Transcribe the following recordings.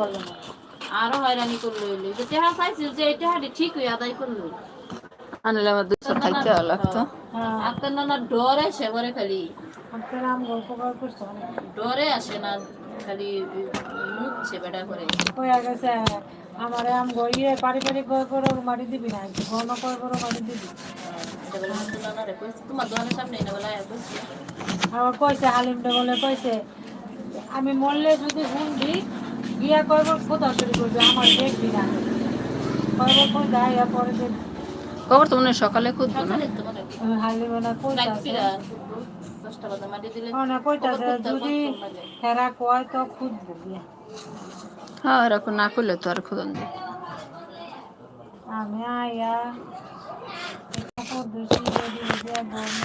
পারল না। আরও হয়রানি করল এলে। যে টেহা চাইছিল যে এই টেহাটি ঠিক হয়ে আদায় করল। আনলে আমার দুশো থাকতে লাগতো। হ্যাঁ। আপনার নানা ডরে সে করে খালি। ডরে আসে না খালি মুখছে বেটা করে। হয়ে গেছে আমার আম গইয়ে পারিবারিক গড় করে মারি দিবি না ঘন করে করে মারি দিবি এটা তোমার দোকানের সামনে এনে বলে আমার কইছে। হালিমটা বলে কইছে আমি মরলে যদি শুনবি গিয়া কয়বার কোথাও শুরু করবি? আমার দেখবি না কয়বার কোন যায় পরে খবর তো মনে সকালে খুঁজবো না? মনে না কইতাছে। যদি হেরা কয় তো খুঁজবো গিয়া। হ্যাঁ এরকম না করলে তো আর যায় আমি আয়া বর্ণ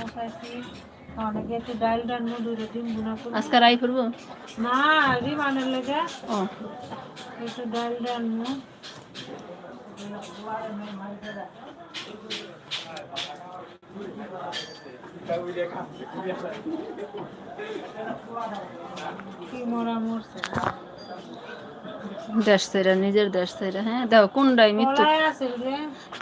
অনেকে একটু ডাল রান্না দুটো ডিম গুনা করে আজকে রাই করব না রিমানের লেগে ও একটু ডাল রান্না কি মরা মরছে দেশ সাইরা নিজের দেশ সাইরা হ্যাঁ? দেখো কোনটাই মৃত্যু? কলাই আছে রে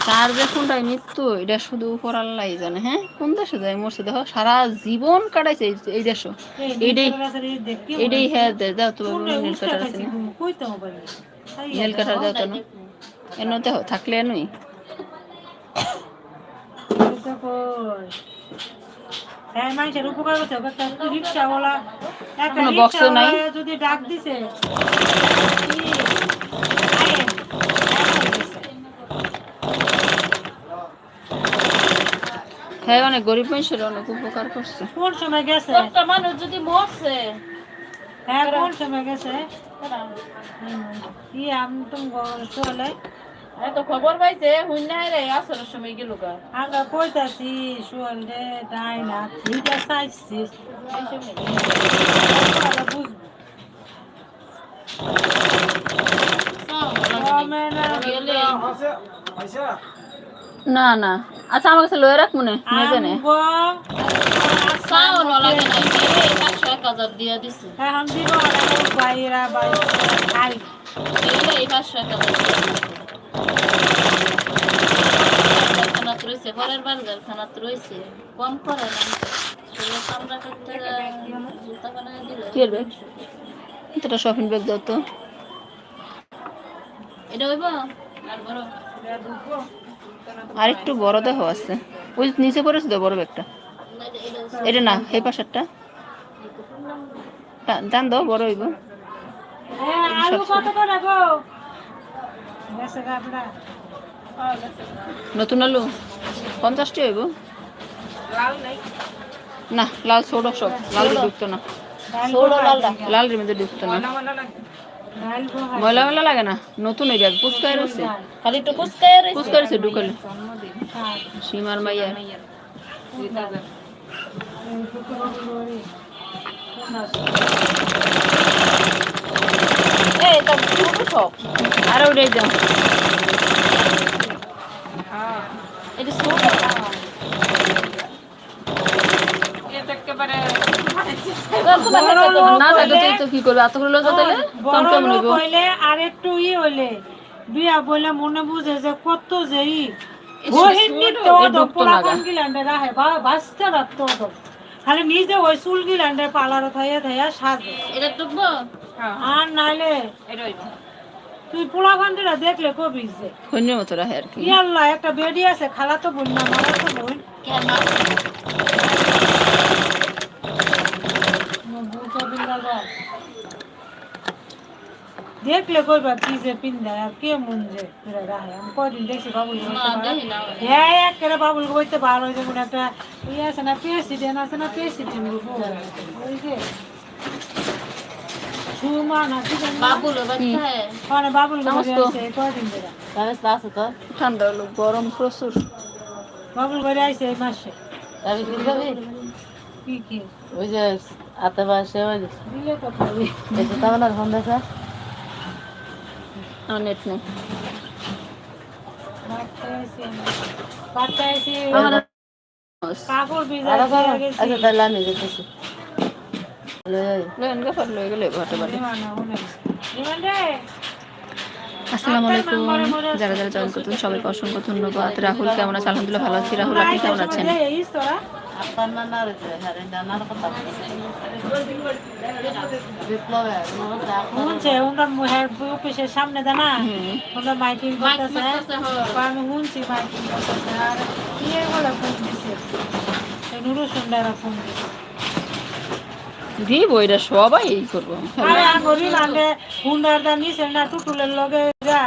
কার যে কোনটাই মৃত্যু এটা শুধু উপর আল্লাহ জানে হ্যাঁ? কোন দেশে যায়? মরছে দেখো সারা জীবন কাটাইছে এই- দেশও। এটাই এটাই হ্যাঁ দেশ দাও মনে নীল কাটার আছে না? নীল কাটার দাও তো এন দেখো। থাকলে এনুই। হ্যাঁ মানুষের উপকার করতে হবে একটা রিক্সাওয়ালা একটা কোনো নাই? যদি ডাক দিছে। হ্যাঁ অনেক গরিব মানুষের অনেক উপকার করছে। কোন সময় গেছে? একটা মানুষ যদি মরছে। হ্যাঁ কোন সময় গেছে? কি আমি তুমি চলে। খবর পাইছে হুন নাই রে আসরের সময় গেল গা। আমরা কইতাছি শুয়াল রে ডাই না না না না। আচ্ছা আমার কাছে লয়ে রাখ মনে মেজে নে লাগে না হাজার দিয়া দিছে। এখন দিব বাইরা বাই খাই। গেলে এই পাঁচশো এক রয়েছে পরের বার খানাত রয়েছে। কম করে না। আমরা করতে জুতা বানায় দিলে এটা শপিং ব্যাগ দাও তো। এটা হইব? আর বড়? আর একটু বড় দেখো আছে। ওই নিচে পড়েছে তো বড় ব্যাগটা এটা না এই পাশেরটা। টা- টান দাও বড় হইব। হ্যাঁ আলু কত করে নতুন আলু? পঞ্চাশটি হইব। না লাল ছোট সব। লাল ঢুকতো না। লাল মধ্যে ঢুকতো না। ময়লা ময়লা লাগে। না? নতুন ওই ব্যাগ পুচকায় রয়েছে খালি একটু কুচকায় রয়েছে রয়েছে ঢুকালে হ্যাঁ। সীমার মাইয়া। আর ওটাই দাও। এটা ছোট না থাকে তো কি করবে এত করে লজ্জা তাহলে কম বড় কেমন লোক আর একটু ই হইলে বিয়া বইলে মনে বুঝে যে কত যে ই বহিনী তো এ ঢুকতো না গা। পোলাপান গিলান্ডে রাহে বা বাঁচতে রাখতো তো খালি নিজে ওই চুল গিলান্ডে পালার থাইয়া থাইয়া সাজে এটা টুকবো আর নাইলে তুই পোলা ফান্ডিরা দেখলে কবি যে। হইনের মতো রাহে আর কি। ইয়াল্লা একটা বেডি আছে খালা তো বোন না মারা তো বোন কেন। দেখলে কইবা কি যে পিন্দা আর কে মন যে তোরা রাহে আমি কয়দিন দেখছি বাবুল না হ্যাঁ একেবারে বাবুল বইতে ভালো হয়েছে কোনো একটা ইয়ে আছে না প্রেসিডেন্ট আছে না প্রেসিডেন্ট ওই যে। ঠান্ডা আচ্ছা তাহলে আমি যেতেছি আসসালামু আলাইকুম যারা যারা জয়েন করতেন সবাইকে অসংখ্য ধন্যবাদ। রাহুল কেমন আছে আলহামদুলিল্লাহ ভালো আছি। রাহুল আপনি কেমন আছেন? সামনে দানা। মাইকিং করতেছে। হ্যাঁ। আমি শুনছি মাইকিং করতেছে। আর বলে ফোন দিছে? নুরু সুন্দরা ফোন দিছে। দিব এটা সবাই এই করব। আরে আগরি মানে নিছে না টুটুলের লগে যা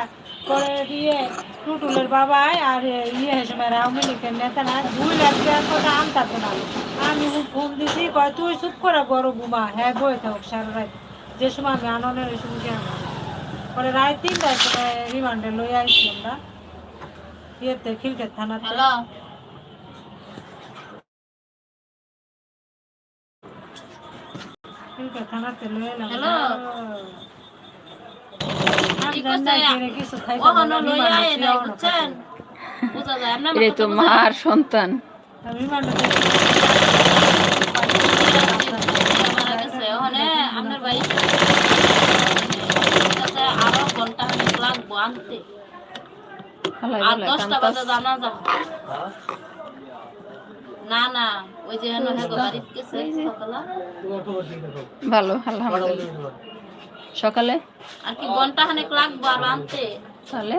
করে দিয়ে টুটুলের বাবা আর ইয়ে সময় আওয়ামী লীগের নেতা না দুই লাখ কথা আনতাম না। আমি ফোন দিছি কয় তুই চুপ করে বড় বুমা হ্যাঁ বই থাক সারা রাত। যে সময় আমি আনন্দের ওই সময় গিয়ে পরে রাত তিনটার সময় রিমান্ডে লই আইছি আমরা। ইয়েতে খিলকের থানাতে। এটা তো মার সন্তান আপনার আরও ঘণ্টা লাগবো আনতে আর দশটা বাজে জানা যাব না না ওই যে হেন হেগো বাড়িতে গেছে সকালে ভালো আলহামদুলিল্লাহ। সকালে? আর কি ঘণ্টা খানেক লাগবো আর আনতে। তাহলে?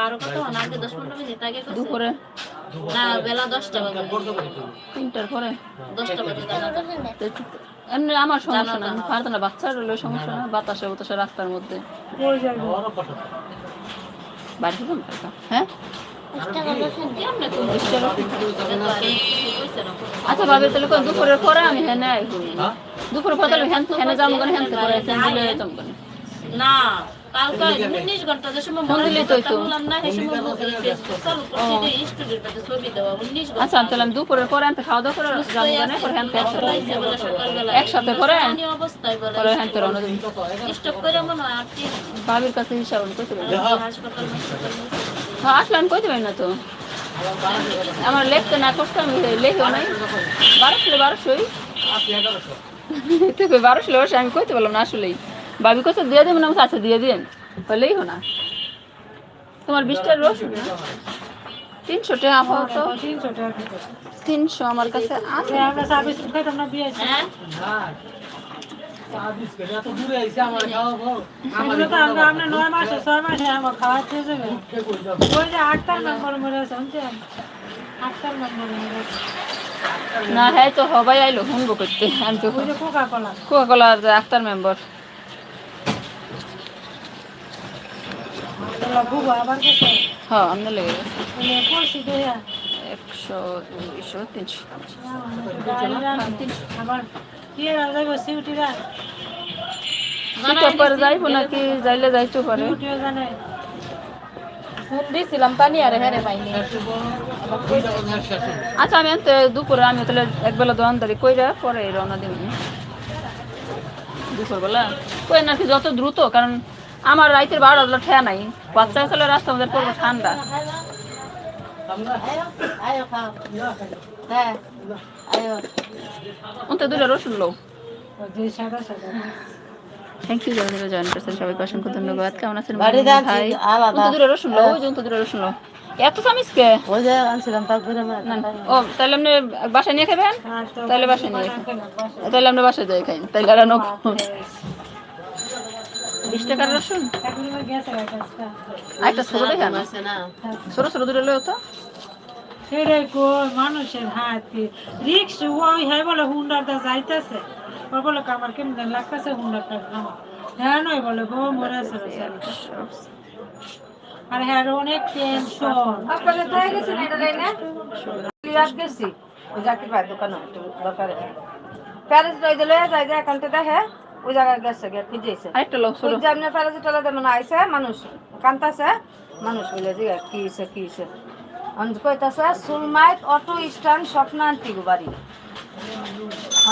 আর কত? আগে দশ পনেরো মিনিট আগে দুপুরে? না বেলা দশটা বাজে। তিনটার পরে? দশটা বাজে এমনি আমার সমস্যা না আমি পারতাম না বাচ্চার হলে সমস্যা না বাতাসে বাতাসে রাস্তার মধ্যে। বাড়ি হ্যাঁ? আচ্ছা ভাবে তাহলে কোন দুপুরের পরে আমি হেনে আই দুপুরের পরে তাহলে হ্যান যাম কেন হেন করে দিলে যাম না কালকে উনিশ ঘণ্টা যে সময় তো বললাম সেই সময় আচ্ছা তাহলে আমি দুপুরের পরে আনতে খাওয়া দাওয়া করে যাম কেন পরে হেন একসাথে করে অবস্থায় পরে স্টক করে মনে হয় ভাবির কাছে হিসাব হাসপাতাল আসলে আমি কইতে পারি না তো? আমার লেখতে না করতে আমি লেখেও নাই। বারোশো বারোশোই তো কই বারোশো বারোশো আমি কইতে পারলাম না আসলেই। ভাবি কইছে দিয়ে দেবেন আমি আচ্ছা দিয়ে দিন। হলেই হো না। তোমার বিশটার রসুন না? তিনশো টাকা আপাতত। তিনশো আমার কাছে আছে। নয় মাসে ছয় মাসে আমার খাওয়া খেয়ে যাবে ওই যে আটটার মেম্বার মরে আছে শুনছেন আটটার মেম্বার মরে আছে না হ্যাঁ তো হবাই আইলো শুনব করতে, আমি তো কোকা কলা কোকা কোলার আক্তার মেম্বার হ্যাঁ আমি একশো দুইশো, তিনশো। পরে যাইবো নাকি যাইলে যাইতে পারে সিউটিও ফোন দিয়েছিলাম তানি আরে হ্যাঁ পাইনি। আচ্ছা আমি দুপুরে আমি তাহলে একবেলা দোকানদারি কইরা পরে রওনা দিব দুপুরবেলা কই নাকি যত দ্রুত কারণ আমার রাইতের বারো ঠেয়া নাই। বাচ্চা চলে রাস্তা আমাদের পড়ব ঠান্ডা হ্যাঁ আয়ো অন্ত দুটো রসুন লো ওই যে সাদা সাদা থ্যাংক ইউ যারা যারা জয়েন করছেন সবাইকে অসংখ্য ধন্যবাদ। কেমন আছেন ভাই অন্ত দূরে রসুন লো ওই যে অন্ত দূরে রসুন লো এত চামিস কে ওই যে আনছিলাম ও তাহলে আপনি বাসায় নিয়ে খাবেন? তাহলে বাসায় নিয়ে। তাহলে আমরা বাসায় যাই খাই তাহলে আর নক বিশ টাকার রসুন? একটা ছোট ছোট ছোট দূরে লয় তো। সেটাই কই মানুষের হাতে। রিক্স ওই হ্যাঁ বলে হুন্ডারটা যাইতেছে। ওর বলে আমার কেমন লাগতেছে হুন্ডারটা নামা হ্যাঁ নয় বলে গো মরে আছে আর হ্যাঁ অনেক টেনশন এটা লাইনে গেছি। ওই জাকির ভাই দোকানে দরকারে প্যারেস রই দিলে যাই যে এখানটা দেখে ওই জায়গায় গেছে গে খুঁজেছে। আরেকটা লোক ওই যে প্যারেস টলে দেবেন আইসে মানুষ কান্তাছে মানুষ বলে যে কি হইছে কি কইতাছে সুলমাইত অটো স্ট্যান্ড স্বপ্নান্তি বাড়ি।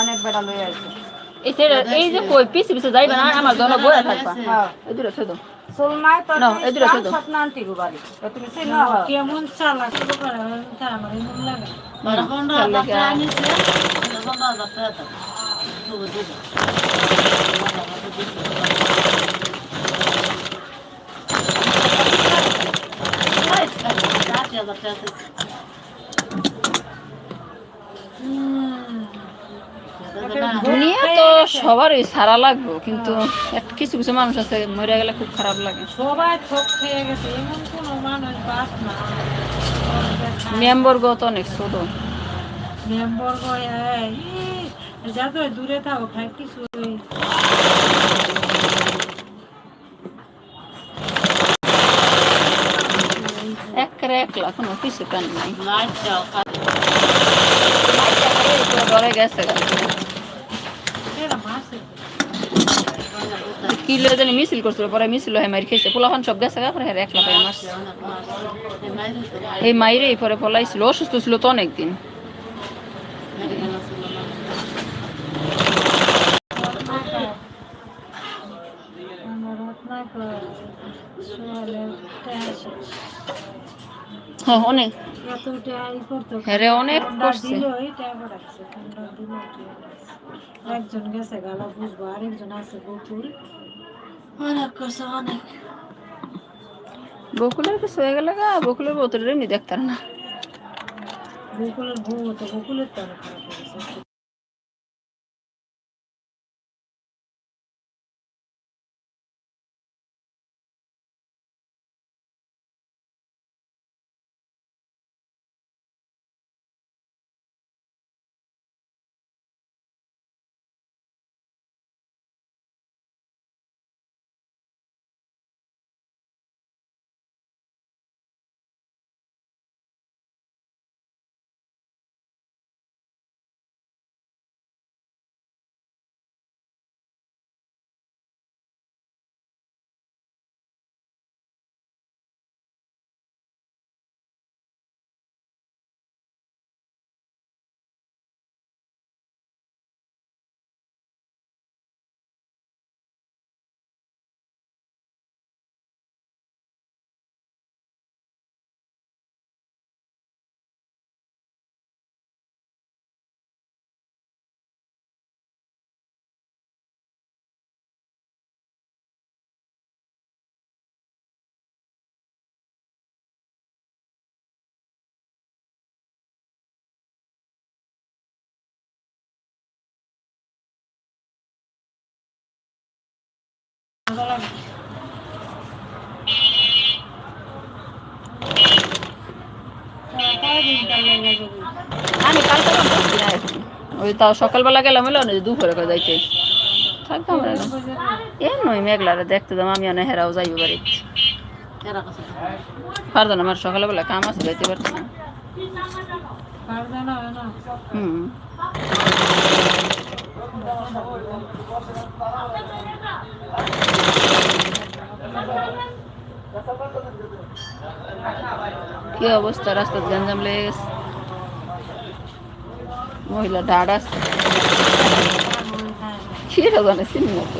অনেক বেড়া লই আইছে। এই যে কই পিছে পিছে যাইবে না আমার জন্য বয়ে থাকবা। হ্যাঁ। এই দূরে ছোট এই স্ট্যান্ড শুধু। স্বপ্নান্তি বাড়ি। তো তুমি হ্যাঁ। কেমন চালাক করে তার আমার এমন লাগে। হাজার টাকা আছে দুনিয়া তো সবারই সারা লাগবে কিন্তু কিছু কিছু মানুষ আছে মরে গেলে খুব খারাপ লাগে। সবাই থোক খেয়ে গেছে এমন কোনো মানুষ বাস না মেম্বর তো অনেক ছোট। মেম্বর যাতে দূরে থাকো খাই কিছু একলা কোনো কিছু কান নাই ডরে গেছে জানি মিছিল করছিল পরে মিছিল হয়ে মারি খেয়েছে পোলাখান সব গেছে পরে হেরে একলা পাই মারছে এই মাইরে পরে পলাইছিল অসুস্থ ছিল তো অনেকদিন হ্যাঁ অনেক। হ্যারে অনেক করছে একজন গেছে গালা বুঝব আরেকজন আছে বকুল। অনেক করছে অনেক। বকুলের কিছু হয়ে গেলে গা বকুলের বোতলের এমনি দেখতার না। বকুলের বউ তো বকুলের তো লেগে যাবে। আমি কালকে ওই তাও সকালবেলা গেলাম হলো না দুপুরে করে যাইতে থাকতাম এ নয় মেঘলারে দেখতে দাম আমি অনেক হেরাও যাইব বাড়ি পারতো না আমার সকালবেলা কাম আছে যাইতে পারতো হয় না হুম। কি অবস্থা? রাস্তার গঞ্জাম লেগে মহিলা ডাড আছে। কি জানে চিনি না তো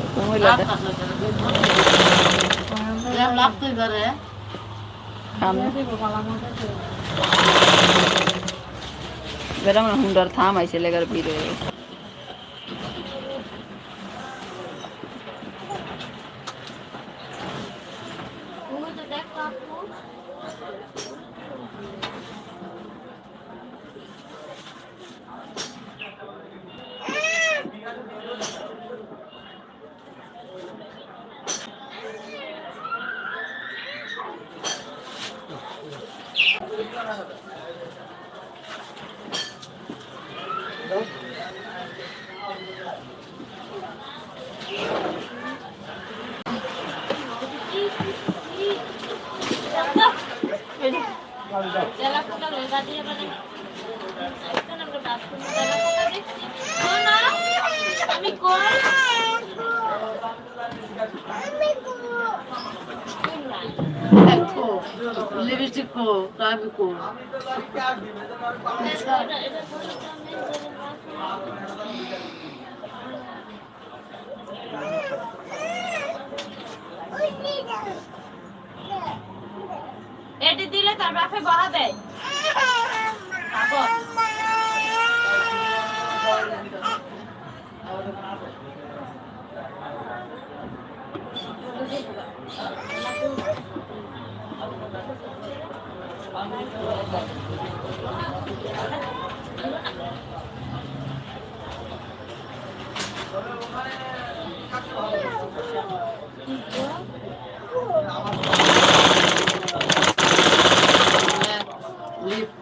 থাম। আইছে লেগার গেছে। লিপস্টিক কো কাবি কো এটি দিলে তার বাপে বহা দেয় খাব।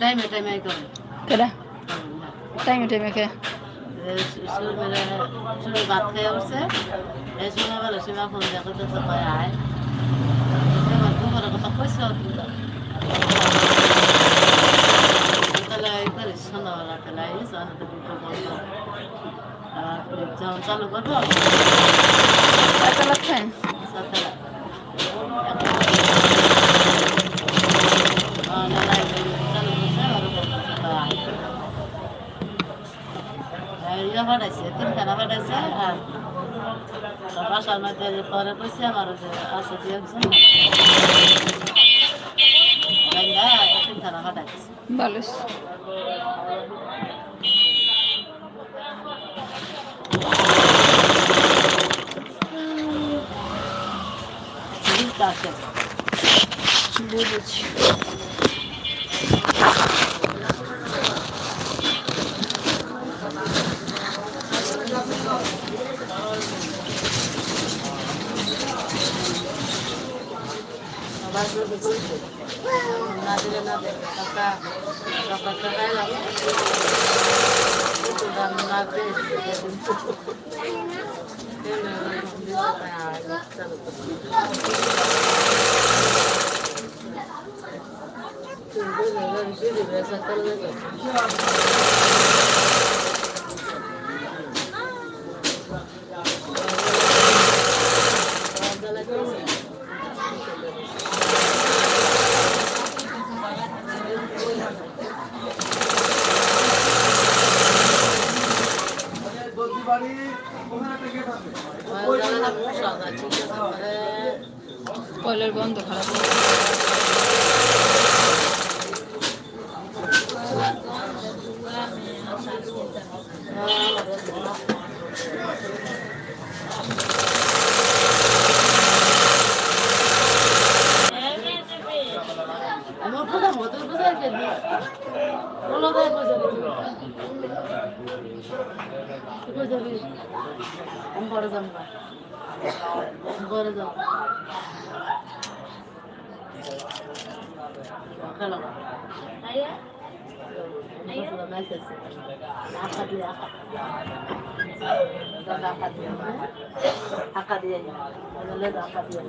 টাইমে টাইমে করে কেডা? টাইমে টাইমে কে? শুরু ভাত খেয়ে উঠছে এই সময় বেলা সীমা ফোন দেখো তো কয় আয় কথা কইছে সন্ধ্যাবেলা তাহলে আইস অনেক দুটো আর যখন চালু করব কয়টা লাগছে সকালে ইয়ে পাঠাইছে তিনখানা পাঠাইছে আর বাসার মধ্যে পরে কইছে ভালো বিলটা আছে বুঝেছি না দিলে না দেবে টাকা টাকা টাকায় লাগে কিন্তু দাম না দিয়ে কলের বন্ধ খারাপ আমার কথা মতো বুঝাই কেন বলো তাই বুঝাবি তুই বুঝাবি আমি পরে যাব না পরে যাব খেলো আঁকা দিয়ে আঁকা আঁকা দিয়ে আঁকা দিয়ে আঁকা দিয়ে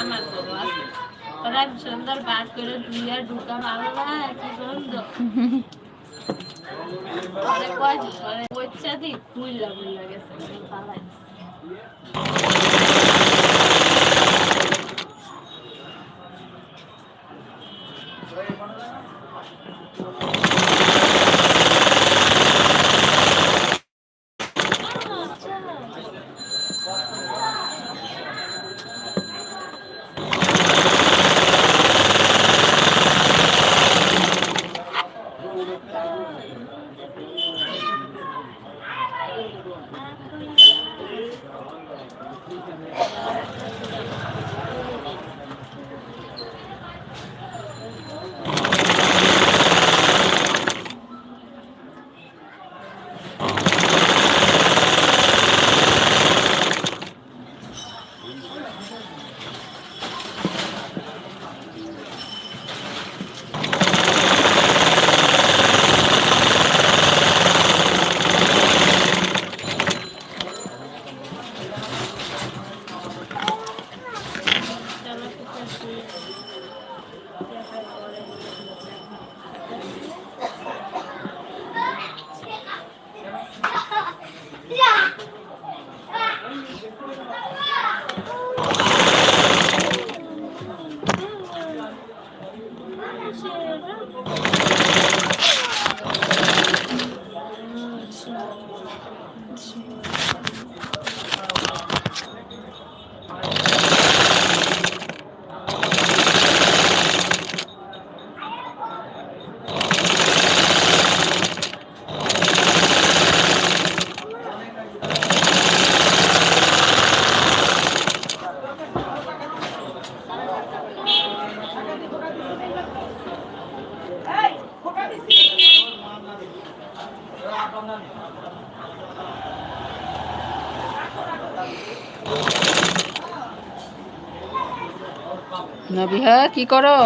আমার গরু আছে ওরা সুন্দর বার করে ধুইয়া ঢুকা ভালো কি সুন্দর পরে কয় অনেক বইটা দিই খুইলা বুইলা পালাই কি করো?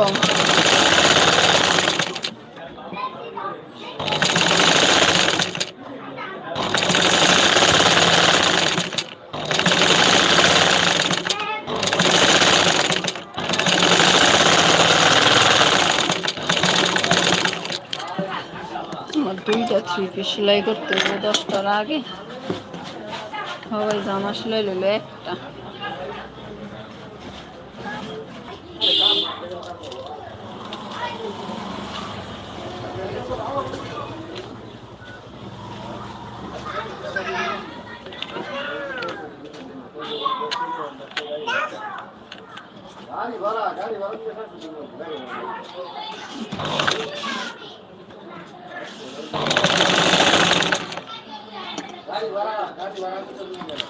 দুইটা থ্রি পিস সেলাই করতে দশটার আগে। সবাই জামা সেলাই লইলো একটা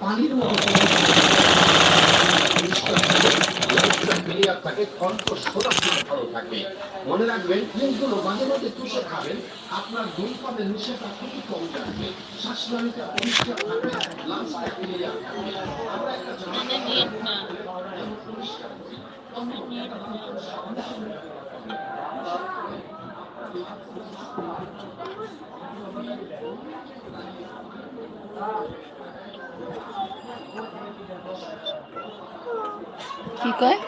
পানির মতো পেলে আপনাকে কণ্ঠ সুরক্ষিত ভালো থাকবে মনে রাখবেন ফুলগুলো মাঝে মাঝে চুষে খাবেন আপনার দুই পাতে নিষেধা খুবই কম। যাবে শ্বাসনালীটা পরিষ্কার থাকবে ক্লিয়ার আমরা একটা কি কয়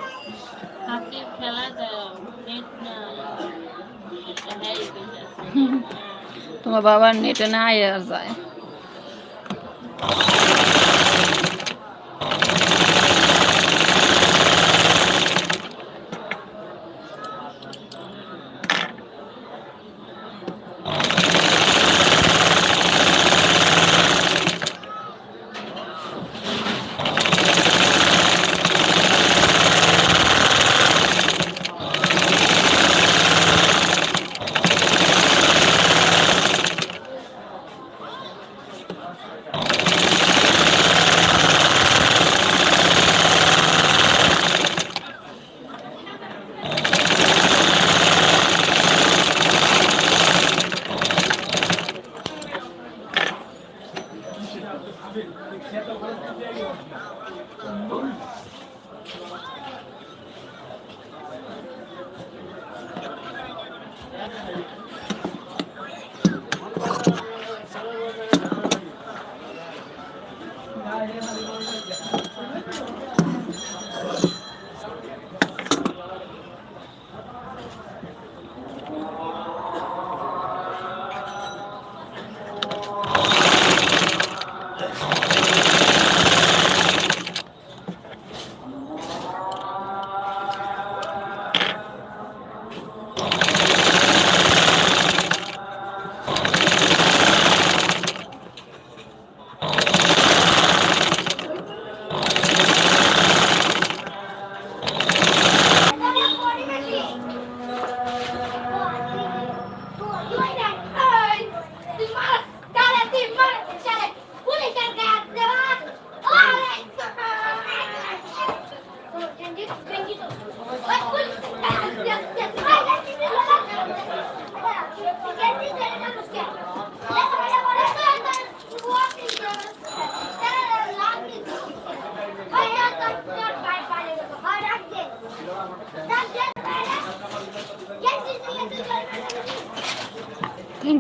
হাতে খেলা দাও নেট না হ্যাঁ তোমার বাবার নেটে না আয়া যায়।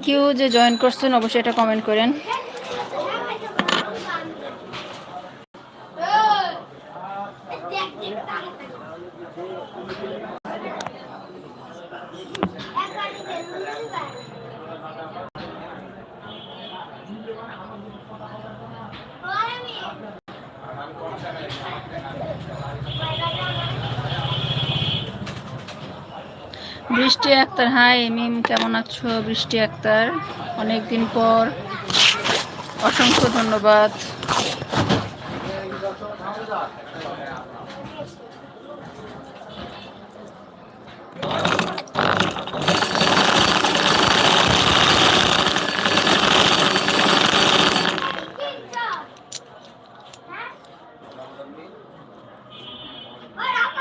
ইউ যে জয়েন করছেন অবশ্যই এটা কমেন্ট করেন বৃষ্টি আক্তার হাই মিম কেমন আছো, বৃষ্টি আক্তার? অনেকদিন পর অসংখ্য ধন্যবাদ।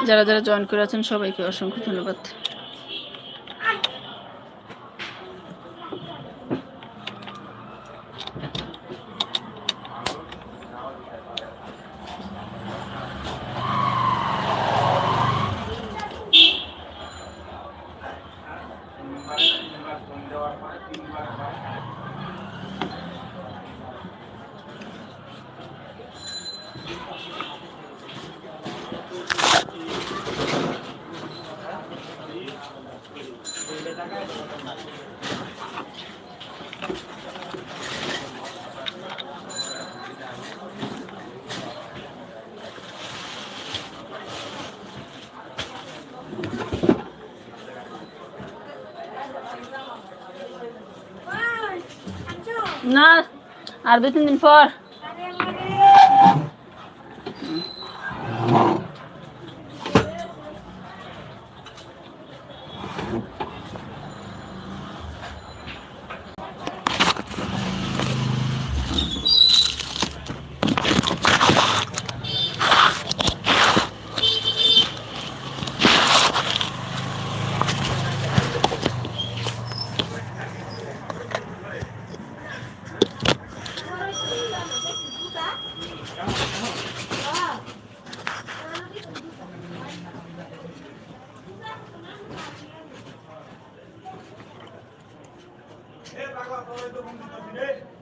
যারা যারা জয়েন করে আছেন, সবাইকে অসংখ্য ধন্যবাদ। না আর দুই তিন দিন পর। Fala aí mundo do direito.